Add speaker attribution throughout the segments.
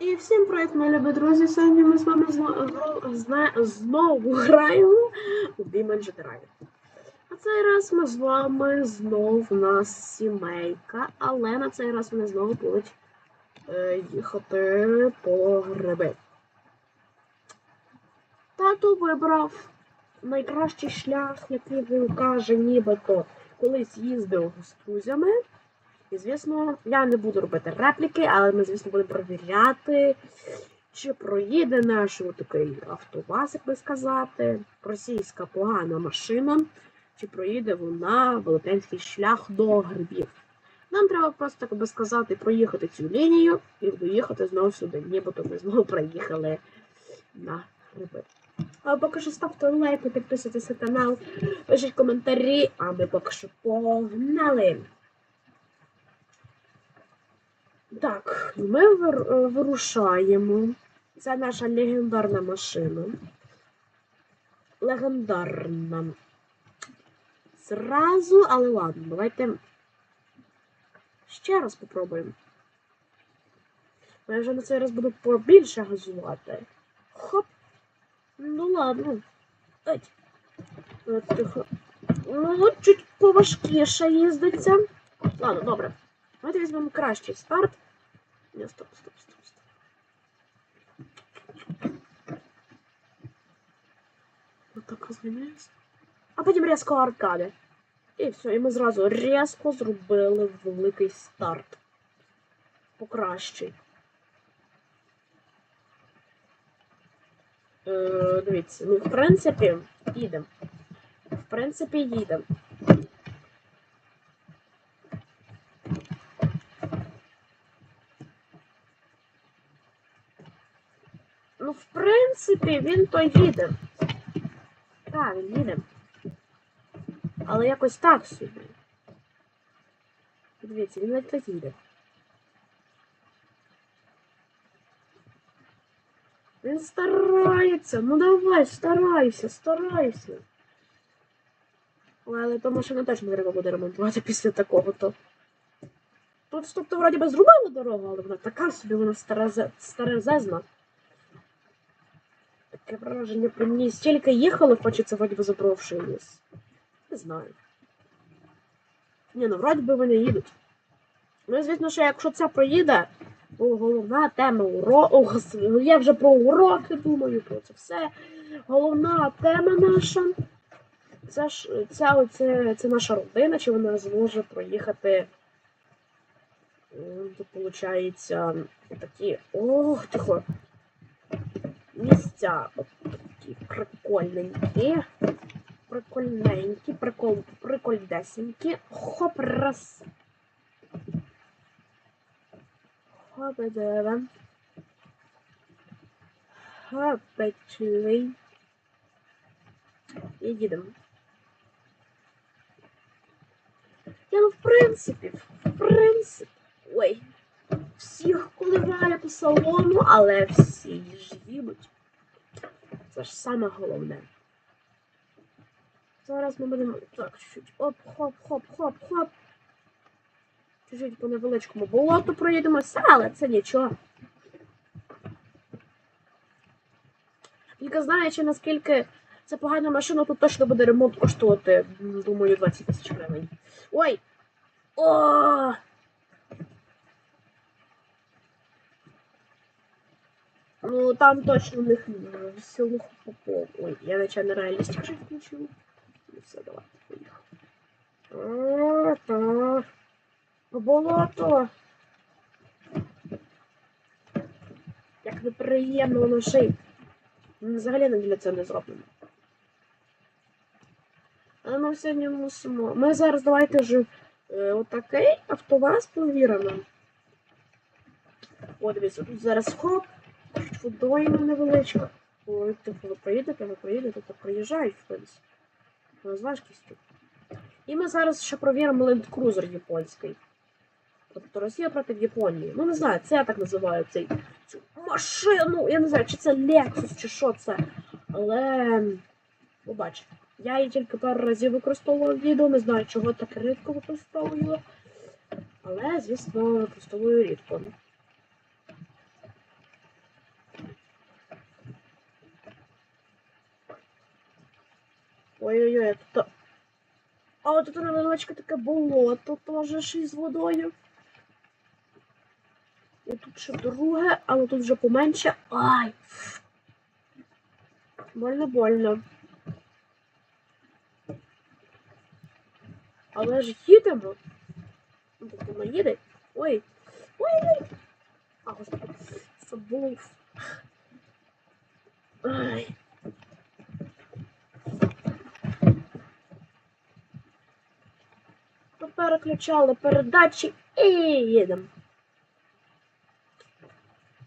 Speaker 1: І всім привіт, мої любі друзі! Сьогодні ми з вами знову, знову граємо у Demon Drive. А цей раз ми з вами знов у нас сімейка, але на цей раз вони знову будуть е, їхати по гриби. Тато вибрав найкращий шлях, який він каже, нібито колись їздив з друзями. І, звісно, я не буду робити репліки, але ми, звісно, будемо перевіряти, чи проїде наш такий автоваз, як би сказати, російська погана машина, чи проїде вона велетенський шлях до грибів. Нам треба просто, як би сказати, проїхати цю лінію і доїхати знову сюди. Нібито ми знову проїхали на гриби. А поки що ставте лайки, підписуйтесь на канал, пишіть коментарі, а ми поки що погнали! Так, ми вирушаємо. Це наша легендарна машина. Легендарна. Зразу, але ладно, давайте ще раз попробуємо. Я вже на цей раз буду побільше газувати. Хоп! Ну ладно. Ой. Тихо. Ну, чуть поважкіше їздиться. Ладно, добре. Давайте візьмемо кращий старт. Ні, стоп, стоп, стоп, стоп. Отак розміняється. А потім різко аркади. І все, і ми зразу різко зробили великий старт. Покращий. Е, Дивіться, ну, в принципі, їдемо. В принципі, їдемо. Ну, в принципі, він то їде. Так, він їде. Але якось так собі. Дивіться, він навіть їде. Він старається. Ну давай, старайся, старайся. Але то машина теж не треба буде ремонтувати після такого то. Тут, тобто, вроді би зробили дорогу, але вона така собі, вона старезезна. Таке враження при мені стільки їхало, хочеться вроді би забравши ліс. Не знаю. Ні, ну вроді би вони їдуть. Ну, звісно, що якщо це проїде, то головна тема уроку. Я вже про уроки думаю, про це все. Головна тема наша. Це ж це, оце, це наша родина, чи вона зможе проїхати. Тут, виходить, такі. Ох, тихо місця такі прикольненькі. Прикольненькі, прикол, прикольдесенькі. Хоп, раз. Хопедева. Хопечливий. І їдемо. Я, ну, в принципі, в принципі. Ой всіх коливає по салону, але всі ж їдуть. Це ж саме головне. Зараз ми будемо так, чуть-чуть оп-хоп-хоп-хоп-хоп. Чуть-чуть по невеличкому болоту проїдемося, але це нічого. Тільки знаючи, наскільки це погана машина, тут точно буде ремонт коштувати, думаю, 20 тисяч гривень. Ой! О! Ну там точно в них силу попов. Ой, я начально реалістик вже включив. Ну все, давайте поїхали. По болото. Як неприємно воно шить. Взагалі не для цього не зроблено. А ми сьогодні мусимо. Ми зараз давайте вже е, отакий автоваз повірено. О, дивіться, тут зараз хоп. Водойма невеличка. Ой, типу, ви проїдете, ви проїдете, то проїжджають, в принципі. З важкістю. І ми зараз ще провіримо лендкрузер японський. Тобто Росія проти Японії. Ну, не знаю, це я так називаю цей, цю машину. Я не знаю, чи це Lexus, чи що це. Але побачите. Я її тільки пару разів використовував відео, не знаю, чого так рідко використовую. Але, звісно, використовую рідко. Ой-ой-ой, тут. А от тут невеличке таке болото теж й водою. І тут ще друге, але тут вже поменше. Ай! Больно больно. Але ж їдемо. Тобто їде. Ой. Ой, ой. А, господи. Забув. Ай. Переключали передачі і їдемо.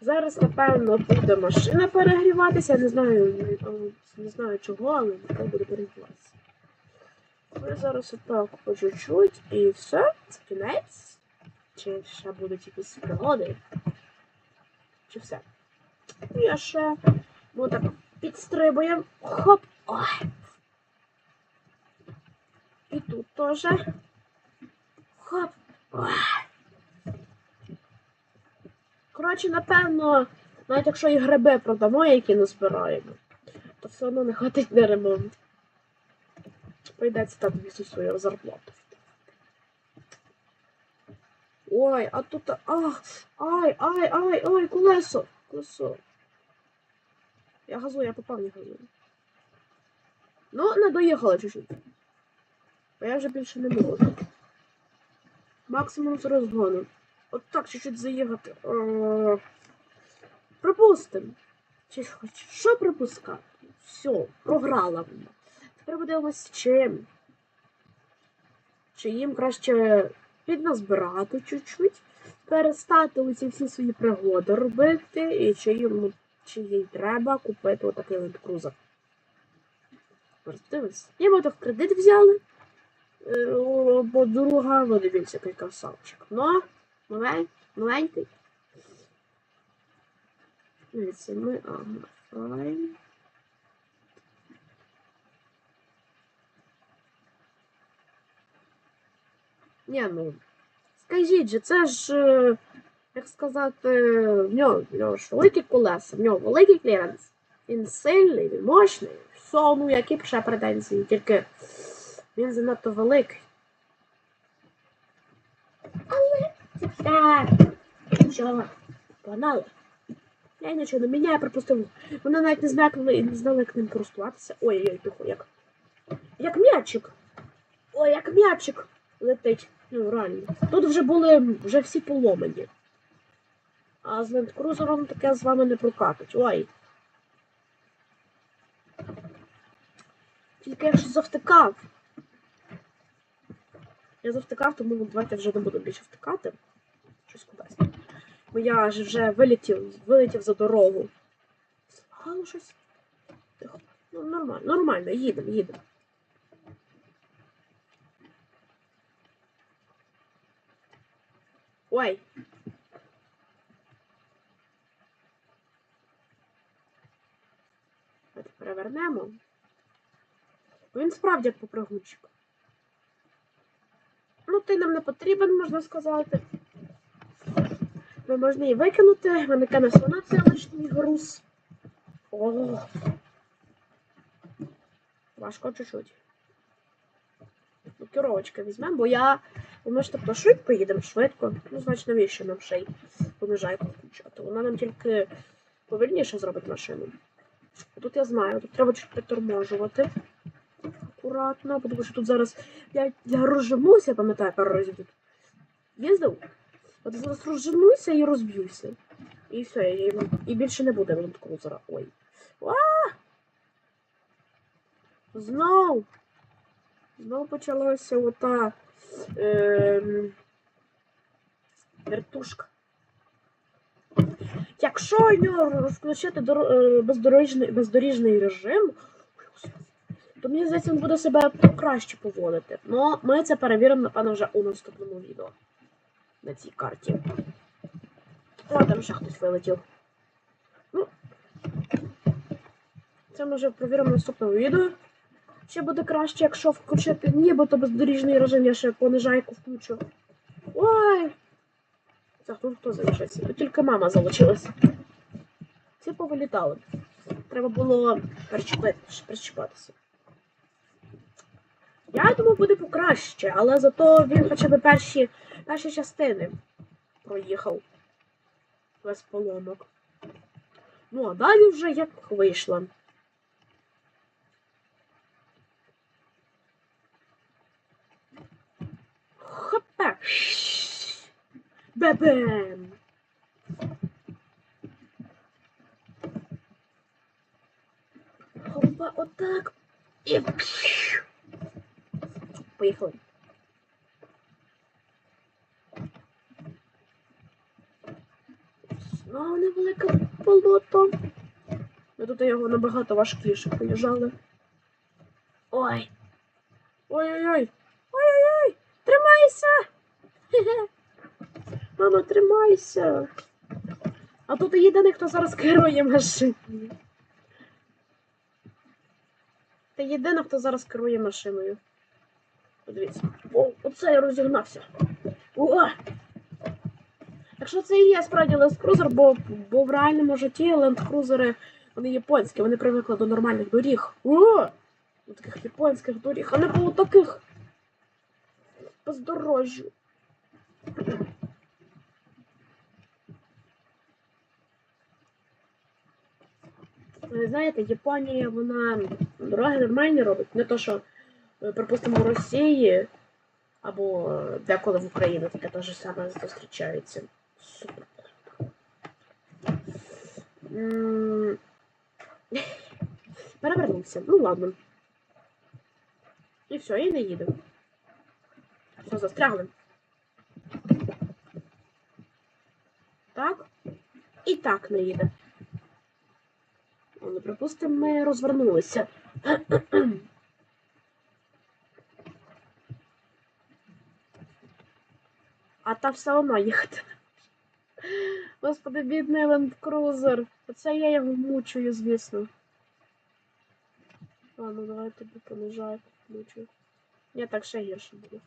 Speaker 1: Зараз, напевно, буде машина перегріватися. Не знаю, не, знаю чого, але нехай буде перегріватися. Ми зараз отак по чуть-чуть і все, це кінець. Чи ще будуть якісь пригоди? Чи все? Я ще ну, так підстрибуємо. Хоп! Ой. І тут теж. Хоп! Коротше, напевно, навіть якщо і гриби продамо, які не збираємо, то все одно не хватить на ремонт. Прийдеться так всю свою зарплату. Ой, а тут. Ах! Ай, ай, ай, ай, колесо! Колесо. Я газую, я попав не газую. Ну, не доїхала чуть-чуть. Бо я вже більше не можу. Максимум з розгону. От так чуть-чуть заїхати. Е, Припустим. Чи що припускати? Все, програла вона. Тепер подивимось чим. Чи їм краще підназбирати чуть-чуть, перестати оці всі свої пригоди робити, і чи їм чи їй треба купити отакий лендкрузер. Роздивись. Я ми то в кредит взяли. У подруга, ну який красавчик. Ну, новень, новенький. Дивіться, ми, ага. Ні, ну, скажіть же, це ж, е, як сказати, в нього, в нього ж великі колеса, в нього великий кліренс. Він сильний, він мощний. Все, ну, які ще претензії, тільки він занадто великий. Але так, що, погнали. Я нічого не міняю, пропустив. Вона навіть не знає, коли не знала, як ним користуватися. Ой-ой, тихо, як. Як м'ячик. Ой, як м'ячик летить. Ну, реально. Тут вже були вже всі поломані. А з лендкрузером таке з вами не прокатить. Ой. Тільки якщо завтикав. Я завтикав, тому давайте вже не буду більше втикати. Щось кудись. Бо я ж вже вилетів, вилетів за дорогу. Гало щось. Тихо. Ну, нормально, нормально, їдемо, їдемо. Ой. Давайте перевернемо. Він справді як попригунчик. Ну, ти нам не потрібен, можна сказати. Ми можна її викинути, виникне на слона груз. О. Важко чуть-чуть. Ну, керовочки візьмемо, бо я. Ми ж тобто швидко їдемо, швидко. Ну, значить, навіщо нам ще й понижайку включати? Вона нам тільки повільніше зробить машину. Тут я знаю, тут треба чуть приторможувати. Акуратно, тому що тут зараз я, я розженуся, пам'ятаю, пару разів тут їздив. От зараз розженуся і розб'юся. І все, і, і більше не буде лендкрузера. Ой. А! Знов! Знов почалася ота ем, вертушка. Якщо у нього розключити е, бездоріжний, бездоріжний режим, то мені здається, він буде себе краще поводити. Ну, ми це перевіримо, напевно, вже у наступному відео на цій карті. О, там ще хтось вилетів. Ну, це ми вже перевіримо в наступному відео. Ще буде краще, якщо включити нібито бездоріжний режим, я ще понижайку включу. Ой! Це тут хто залишився? Тут тільки мама залишилася. Всі повилітали. Треба було перечіпатися. Я думав, буде покраще, але зато він хоча б перші, перші частини проїхав без поломок. Ну, а далі вже як вийшло. Хопа! Бебем! Хопа, отак. І... Поїхали. Знову невелике болото. Ми тут його набагато важкіше поїжджали. Ой. Ой-ой-ой. Ой-ой-ой. Тримайся. Мама, тримайся. А тут єдиний, хто зараз керує машиною. Ти єдиний, хто зараз керує машиною. Подивіться. О, оце я розігнався. О! Якщо це і є справді Cruiser, бо, бо в реальному житті Cruiser, вони японські, вони привикли до нормальних доріг. О! До таких японських доріг, а не по таких бездорожжю. Ви знаєте, Японія, вона дороги нормальні робить. Не то, що, припустимо, в Росії або е, деколи в Україні таке те ж саме зустрічається. Супер. Перевернувся. Ну ладно. І все, і не їде. Все, застрягли. Так. І так не їде. Ну, припустимо, ми розвернулися. та все одно їхати. Господи, бідний Cruiser. Оце я його мучую, звісно. Ну давай тобі понижаю, мучую. Ні, так ще гірше буде.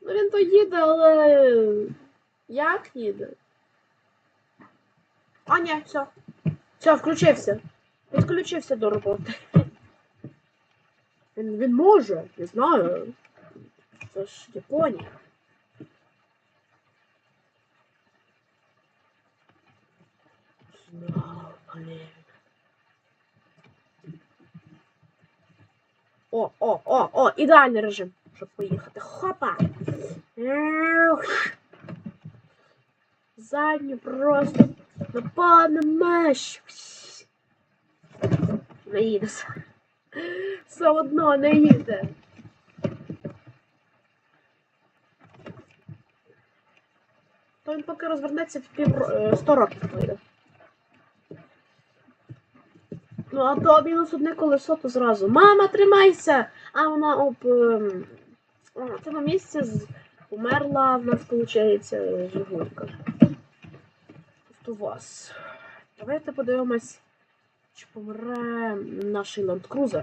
Speaker 1: Ну він то їде, але. Як їде? А, ні, все. Все, включився. Підключився до роботи. Він, він може, не знаю. Це ж Японія. Знову, блін. О, о, о, о, ідеальний режим, щоб поїхати. Хопа! Задню просто на повну мощь. Не. Все одно не їде. Він поки розвернеться в пів е, 100 років пройде. Ну, а то мінус одне колесо, то зразу. Мама, тримайся! А вона об ем, о, цьому місці з- умерла в нас, виходить, Жигулька. Тобто вас. Давайте подивимось, чи помре наш Cruiser.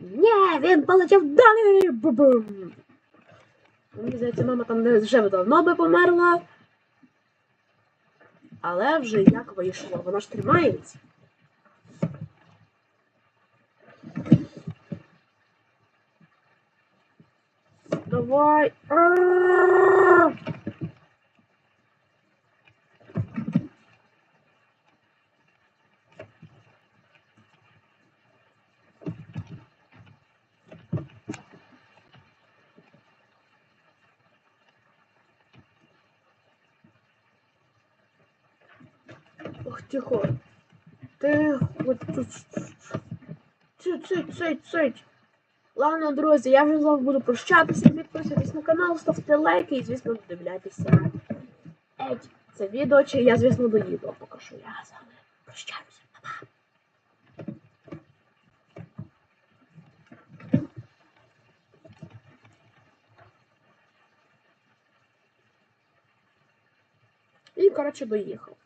Speaker 1: Ні, він полетів далі! Бу-бум! Мені здається, мама там вже давно би померла. Але вже як вийшло, Воно ж тримається. Давай. А-а-а! Ох, тихо. Тихо. Цить, цить, цить, цить. Ладно, друзі, я вже з вами буду прощатися. Підписуйтесь на канал, ставте лайки і, звісно, дивляйтеся. Еть, це відео, чи я, звісно, доїду. Поки що я з вами прощаюся. Па-па. І, коротше, доїхав.